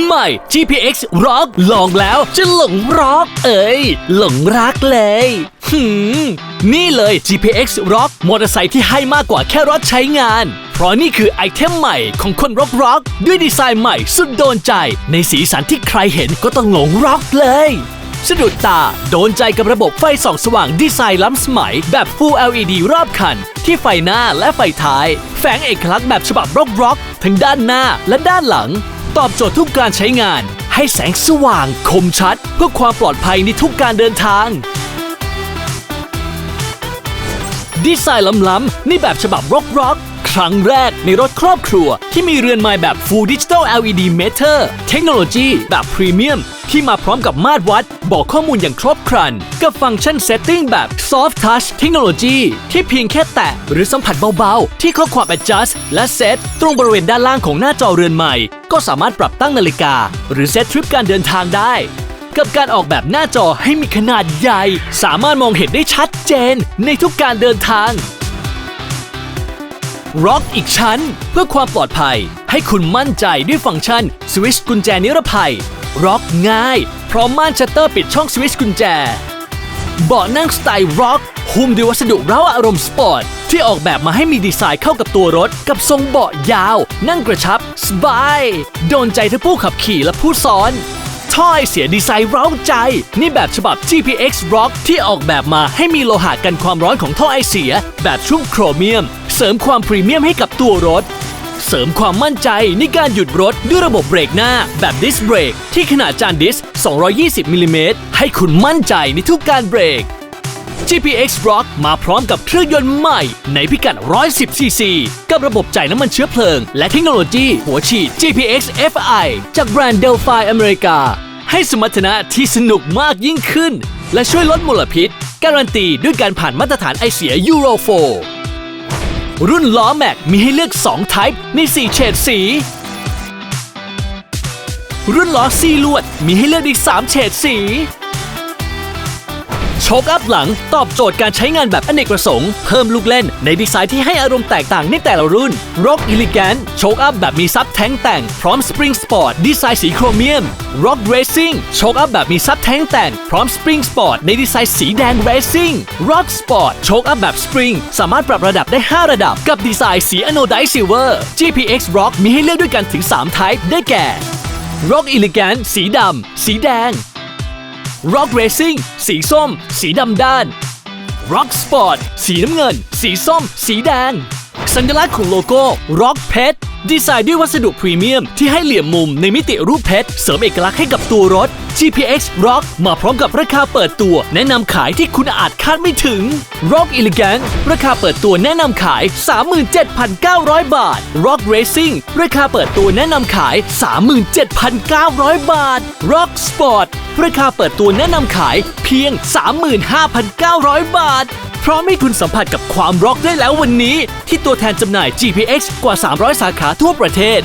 ใหม่ GPX Rock ลองแล้วจะหลงร็อกเอ้ย หลงรักเลยหืมนี่เลย GPX Rock มอเตอร์ไซค์ที่ให้มากกว่าแค่รถใช้งาน เพราะนี่คือไอเทมใหม่ของคนร็อกร็อกด้วยดีไซน์ใหม่สุดโดนใจ ในสีสันที่ใครเห็นก็ต้องหลงร็อกเลยสะดุดตา โดนใจกับระบบไฟส่องสว่างดีไซน์ล้ำสมัย แบบ Full LED รอบคัน ที่ไฟหน้าและไฟท้าย แฝงเอกลักษณ์แบบฉบับร็อกร็อกทั้งด้านหน้าและด้านหลัง ตอบโจทย์ทุกการใช้งาน ให้แสงสว่างคมชัด เพื่อความปลอดภัยในทุกการเดินทาง ดีไซน์ล้ำๆในแบบฉบับร็อกๆ ครั้งแรกในรถครอบครัว ที่มีเรือนไม้แบบ Full Digital LED Meter เทคโนโลยีแบบพรีเมียมที่มาพร้อมกับมาตรวัด บอกข้อมูลอย่างครบครัน กับฟังก์ชัน Setting แบบ Soft Touch เทคโนโลยีที่เพียงแค่แตะหรือสัมผัสเบาๆ ที่ข้อความ Adjust และ Set ตรงบริเวณด้านล่างของหน้าจอเรือนใหม่ ก็สามารถปรับตั้งนาฬิกา หรือเซตทริปการเดินทางได้กับการออกแบบหน้าจอให้มีขนาดใหญ่ สามารถมองเห็นได้ชัดเจนในทุกการเดินทาง ร็อกอีกชั้น เพื่อความปลอดภัย ให้คุณมั่นใจด้วยฟังก์ชันสวิชกุญแจนิรภัยร็อกง่ายพร้อมม่านชัตเตอร์ปิดช่องสวิชกุญแจเบาะนั่งสไตล์ร็อกหุ้มด้วยวัสดุเร้าอารมณ์สปอร์ต ที่ออกแบบมาให้มีดีไซน์เข้ากับตัวรถ กับทรงเบาะยาว นั่งกระชับ สบาย โดนใจทั้งผู้ขับขี่และผู้ซ้อนท่อไอเสียดีไซน์เร้าใจ นี่แบบฉบับ GPX Rock ที่ออกแบบมาให้มีโลหะกันความร้อนของท่อไอเสีย แบบชุ่มโครเมียม เสริมความพรีเมียมให้กับตัวรถ เสริมความมั่นใจในการหยุดรถด้วยระบบเบรกหน้าแบบดิสเบรกที่ขนาดจานดิส 220มิลลิเมตรให้คุณมั่นใจในทุกการเบรก GPX Rock มาพร้อมกับเครื่องยนต์ใหม่ ในพิกัด 110 cc กับระบบจ่ายน้ำมันเชื้อเพลิง และเทคโนโลยี หัวฉีด GPX FI จากแบรนด์ Delphi อเมริกา ให้สมรรถนะที่สนุกมากยิ่งขึ้น และช่วยลดมลพิษ การันตีด้วยการผ่านมาตรฐานไอเสีย Euro 4 รุ่นล้อแม็กมีให้เลือก2 type ใน 4 เฉดสี รุ่นล้อซีลวดมีให้เลือกอีก 3 เฉดสี โชคอัพหลังตอบโจทย์การใช้งานแบบอเนกประสงค์ เพิ่มลูกเล่นในดีไซน์ที่ให้อารมณ์แตกต่างในแต่ละรุ่น Rock Elegant โชคอัพแบบมีซับแท้งแต่ง พร้อม Spring Sport ดีไซน์สีโครเมียม Rock Racing โชคอัพแบบมีซับแท้งแต่ง พร้อม Spring Sport ในดีไซน์สีแดง Racing Rock Sport โชคอัพแบบ Spring สามารถปรับระดับได้ 5 ระดับ กับดีไซน์สี Anodized Silver GPX Rock มีให้เลือกด้วยกันถึง3 type ได้แก่ Rock Elegant สีดำ สีแดง Rock Racing สีส้ม สีดำด้าน Rock Sport สีน้ำเงิน สีส้ม สีแดง สัญลักษณ์ของโลโก้ Rock Pet ดีไซน์ด้วยวัสดุพรีเมียม ที่ให้เหลี่ยมมุมในมิติรูปเพชรเสริมเอกลักษณ์ให้กับตัวรถ GPX Rock มาพร้อมกับราคาเปิดตัว แนะนำขายที่คุณอาจคาดไม่ถึง Rock Elegant ราคาเปิดตัวแนะนำขาย 37,900 บาท Rock Racing ราคาเปิดตัวแนะนำขาย 37,900 บาท Rock Sport ราคาเปิดตัวแนะนำขายเพียง 35,900 บาท พร้อมให้คุณสัมผัสกับความร็อกได้แล้ววันนี้ ที่ตัวแทนจำหน่าย GPX กว่า 300 สาขาทั่วประเทศ